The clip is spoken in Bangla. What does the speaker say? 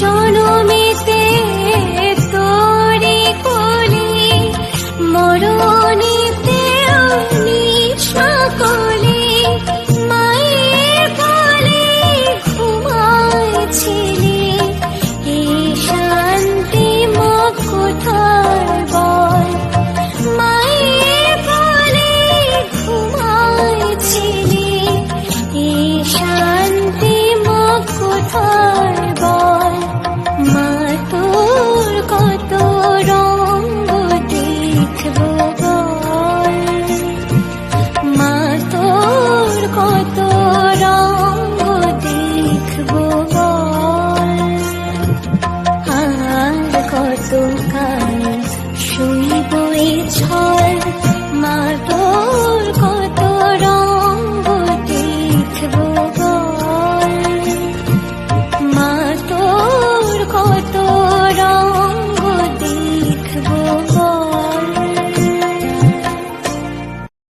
জনমেতে তো রঙ দেখব বল আর কত কাল